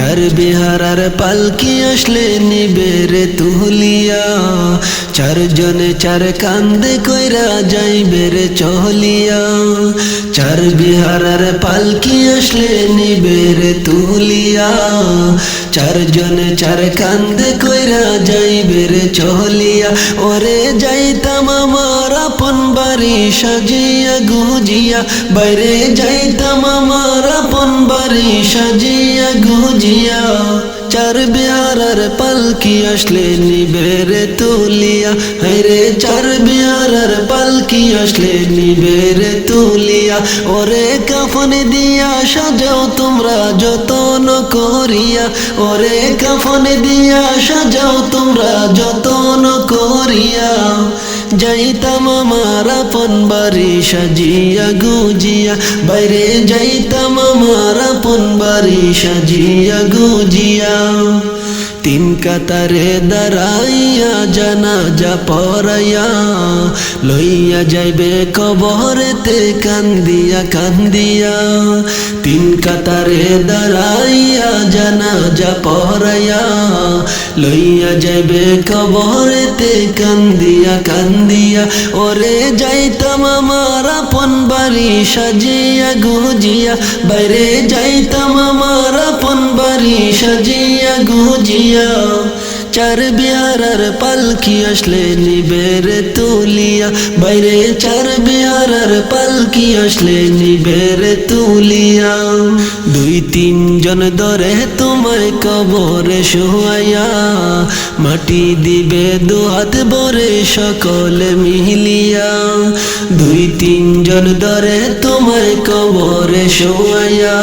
চার বিহারার পালকি আসলে নিবেরে তুলিয়া। চারজনে চার কান্দে কইরা যাইবে রে চহলিয়া চার বিহারার পালকি আসলে নিবে রে তুলিয়া। চারজনে চার কান্দে কইরা যাইবে রে চহলিয়া ওরে যাইতাম আমার বাড়ি সাজিয়া গুজিয়া, বাইরে যাইতাম আমার আপন বাড়ি সাজিয়া গুজিয়া। চার বিহারার পালকি আসলে নিবেরে তুলিয়া। হরে চার বিহারার পালকি আসলে নিবেরে তুলিয়া। ওরে কাফন দিয়া সাজাও তোমরা যতন করিয়া। ওরে কাফন দিয়া সাজাও তোমরা যতন করিয়া। যাইতাম আমার আপন বাড়ি সাজিয়া গুজিয়া বাইরে যাইতাম আমার আপন বাড়ি সাজিয়া গুজিয়া তিন কাতারে দাঁড়াইয়া জানা যা পড়াইয়া লইয়া যাইবে কবরেতে, কান্দিয়া কান্দিয়া। তিন কাতারে দাঁড়াইয়া জানা যা পড়াইয়া লইয়া যাইবে কবরেতে, কান্দিয়া কান্দিয়া। ওরে যাইতাম আমার আপন বাড়ি সাজিয়া গুজিয়া, বাইরে যাইতাম আমার আপন বাড়ি সাজিয়া গুজিয়া চার বিহারার পালকি আসলে নিবেরে তুলিয়া। বাইরে চার বিহারার পালকি আসলে নিবেরে তুলিয়া। দুই তিনজন ধরে তোমায় কবরে শোয়াইয়া, মাটি দিবে দুহাত বরে সকলে মিলিয়া। দুই তিনজন ধরে তোমায় কবরে শোয়াইয়া,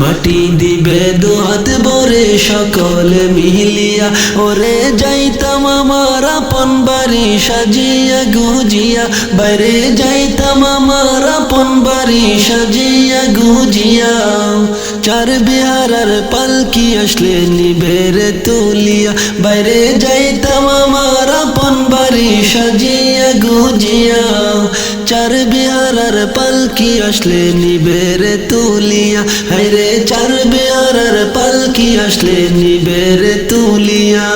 মাটি দিবে দুহাত বরে সকলে মিলিয়া। ওরে যাইতাম আমার আপন বাড়ি সাজিয়া গুজিয়া। বাইরে যাইতাম আমার আপন বাড়ি সাজিয়া গুজিয়া। চার বিহারার পালকি আসলে নিবেরে তুলিয়া। বাইরে যাইতাম আমার আপন বাড়ি সাজিয়া গুজিয়া। চার বিহারার পালকি আসলে নিবেরে তুলিয়া? হাইরে চার বিহারার পালকি আসলে নিবেরে তুলিয়া?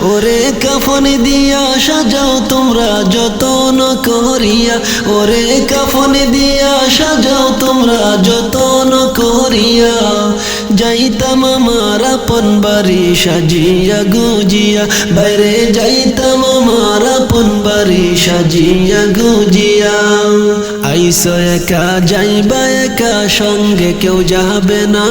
ওরে কাফন দিয়া সাজাও তোমরা যতন করিয়া। ওরে কাফন দিয়া সাজাও তোমরা যতন করিয়া। যাইতাম আমার আপন বাড়ি সাজিয়া গুজিয়া। বাইরে যাইতাম আমার আপন বাড়ি সাজিয়া গুজিয়া আইসো একা যাইবা একা সঙ্গে কেউ যাবে না।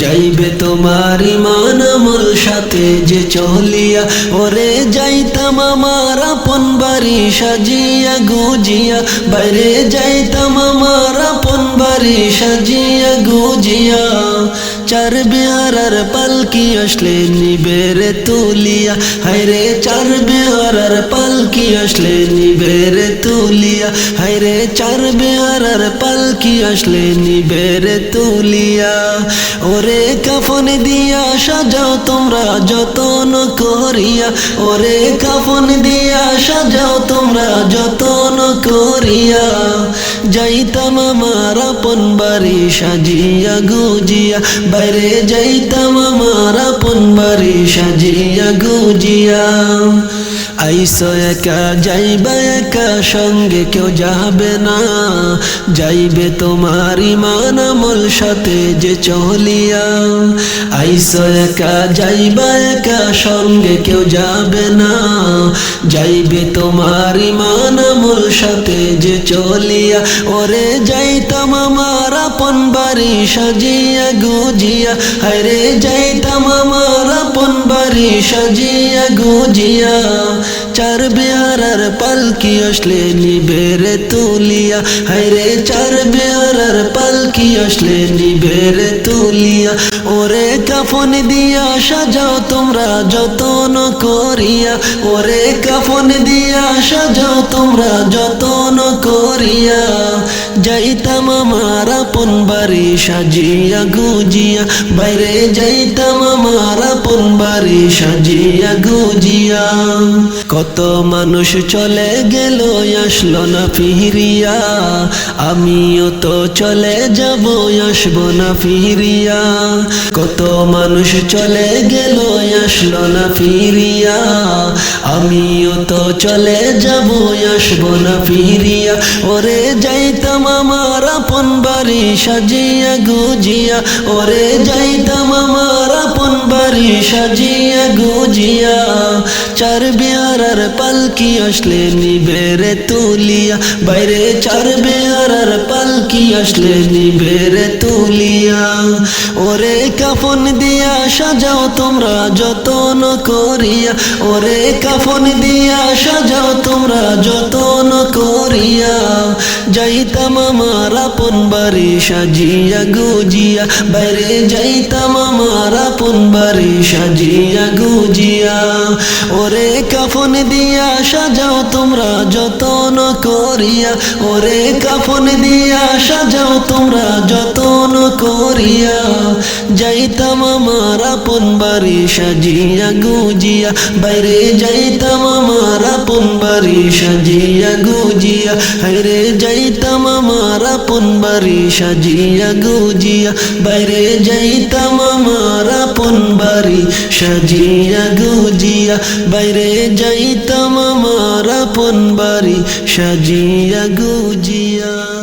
যাইবে তোমার ইমান আমল সাথে যে চলিয়া, ওরে যাইতাম আমার আপন বাড়ি সাজিয়া গুজিয়া, বাইরে যাইতাম আমার আপন বাড়ি সাজিয়া গুজিয়া। চার বিহারার পালকি আসলে নিবেরে তুলিয়া হাইরে চার বিহারার পালকি আসলে নিবেরে তুলিয়া হাইরে চার বিহারার পালকি আসলে নিবেরে তুলিয়া। ওরে কাফন দিয়া সাজাও তোমরা যতন করিয়া। ওরে কাফন দিয়া সাজাও তোমরা যতন করিয়া। যাইতাম আমার আপন বাড়ি সাজিয়া গুজিয়া। বাইরে যাইতাম আমার আপন বাড়ি সাজিয়া গুজিয়া। আইসো একা, যাইবা একা, সঙ্গে কেউ যাবে না। যাইবে তোমার ইমান আমল সাথে যে চলিয়া। আইসো একা, যাইবা একা, সঙ্গে কেউ যাবে না। যাইবে তোমার ইমান আমল সাথে যে চলিয়া। ওরে যাইতাম আমার আপন বাড়ি সাজিয়া গুজিয়া। হায়রে যাইতাম আমার আপন বাড়ি সাজিয়া গুজিয়া। চার বেহারার পালকি আসলে নিবেরে তুলিয়া? হায়রে চার বেহারার পালকি আসলে নিবেরে তুলিয়া? ওরে কাফন দিয়া সাজাও তোমরা যতন করিয়া। ওরে কাফন দিয়া সাজাও তোমরা যতন করিয়া। যাইতাম আমার আপন বাড়ি সাজিয়া গুজিয়া, বাইরে যাইতাম আমার আপন বাড়ি সাজিয়া গুজিয়া। কত মানুষ চলে গেল, আসলো না ফিরিয়া। আমিও তো চলে যাব, আসব না ফিরিয়া। কত মানুষ চলে গেল, আসলো না ফিরিয়া। আমিও তো চলে যাব, আসব না ফিরিয়া। ওরে যাইতাম আমার আপন বাড়ি সাজিয়া গুজিয়া ওরে যাইতাম আমার আপন বাড়ি সাজিয়া গুজিয়া, চার বিহারার পালকি আসলে নিবেরে তুলিয়া। বাইরে চার বিহারার পালকি আসলে নিবেরে তুলিয়া। ওরে কাফন দিয়া সাজাও তোমরা যতন করিয়া। ওরে কাফন দিয়া সাজাও তোমরা যতন করিয়া। যাইতাম আমার আপন বাড়ি সাজিয়া গুজিয়া। বাইরে যাইতাম আমার আপন বাড়ি সাজিয়া গুজিয়া, ওরে কাফন দিয়া সাজাও তোমরা যতন করিয়া, ওরে কাফন দিয়া সাজাও তোমরা যতন করিয়া। যাইতাম আমার আপন বাড়ি সাজিয়া গুজিয়া, বাইরে যাইতাম আমার আপন বাড়ি সাজিয়া গুজিয়া হাইরে যাইতাম আমার আপন বাড়ি সাজিয়া গুজিয়া, বাইরে যাইতাম আমার আপন বাড়ি সাজিয়া গুজিয়া বাইরে যাইতাম আমার আপন বাড়ি সাজিয়া গুজিয়া।